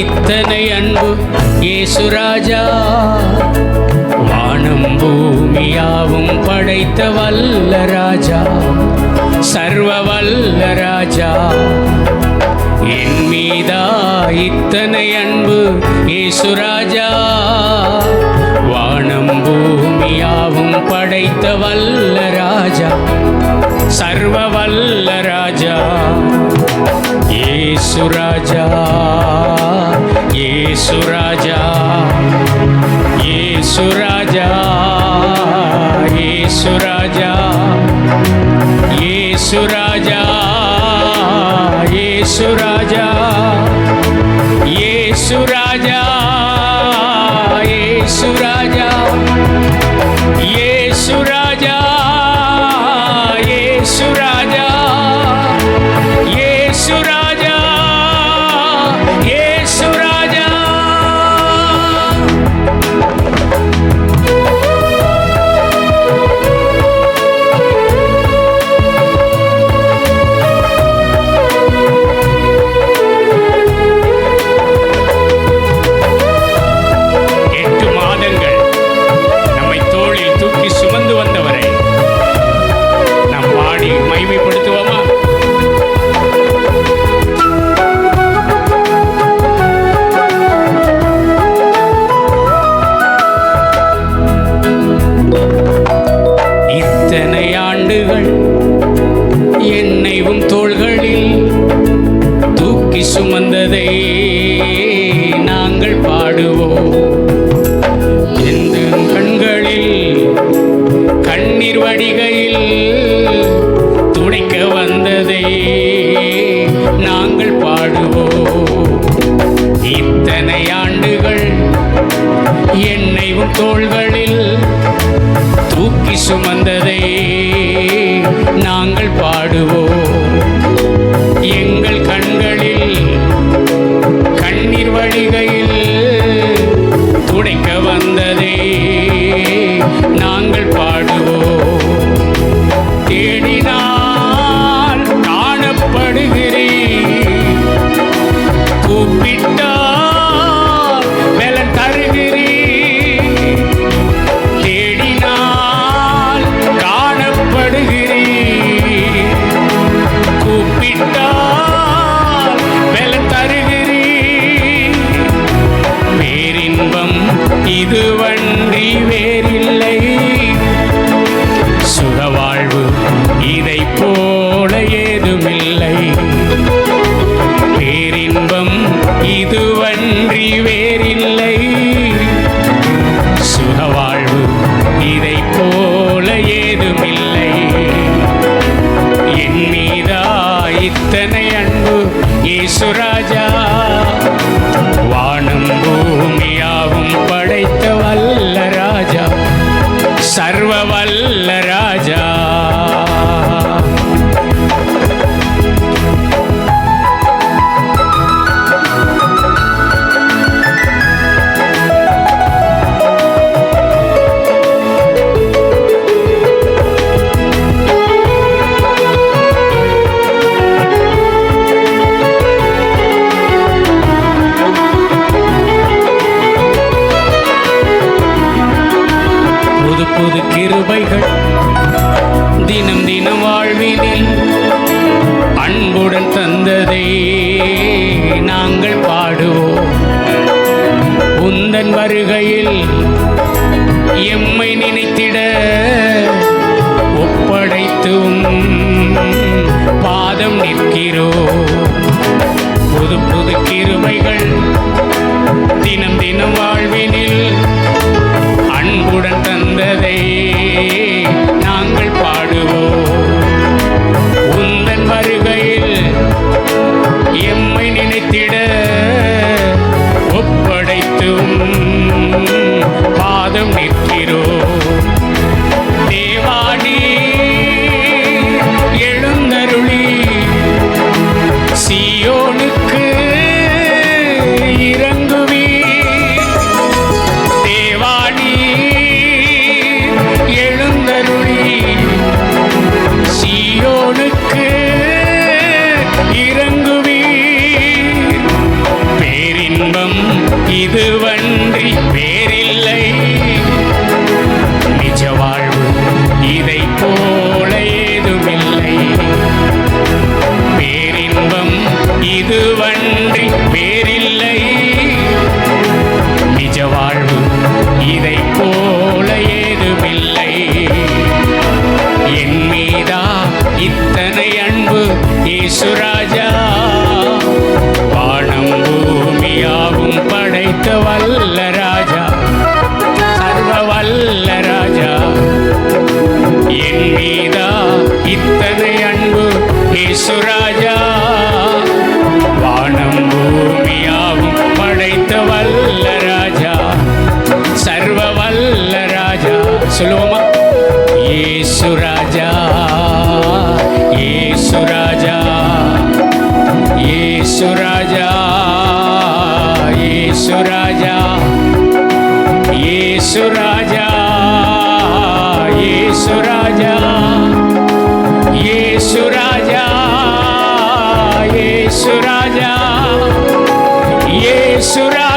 இத்தனை அன்பு ஏசுராஜா வானம் பூமியாவும் படைத்த வல்ல ராஜா. சர்வ வல்ல ராஜா. என் மீதா இத்தனை அன்பு ஏசுராஜா வானம் பூமியாவும் படைத்த வல்ல ராஜா. சர்வ வல்ல ராஜா. ஏசுராஜா ஏசு ராஜா ஏசு ராஜா ஏசு ராஜா ஏசு ராஜா ஏசு ராஜா ஏசு ராஜா. பாடுவோம். எந்த கண்களில் கண்ணீர் வடிகையில் துடைக்க வந்ததை நாங்கள் பாடுவோம். இத்தனை ஆண்டுகள் என்னை தோள்களில் நாங்கள் பாடுவோம். உந்தன் வருகையில் Suraj. యేసురాజా యేసురా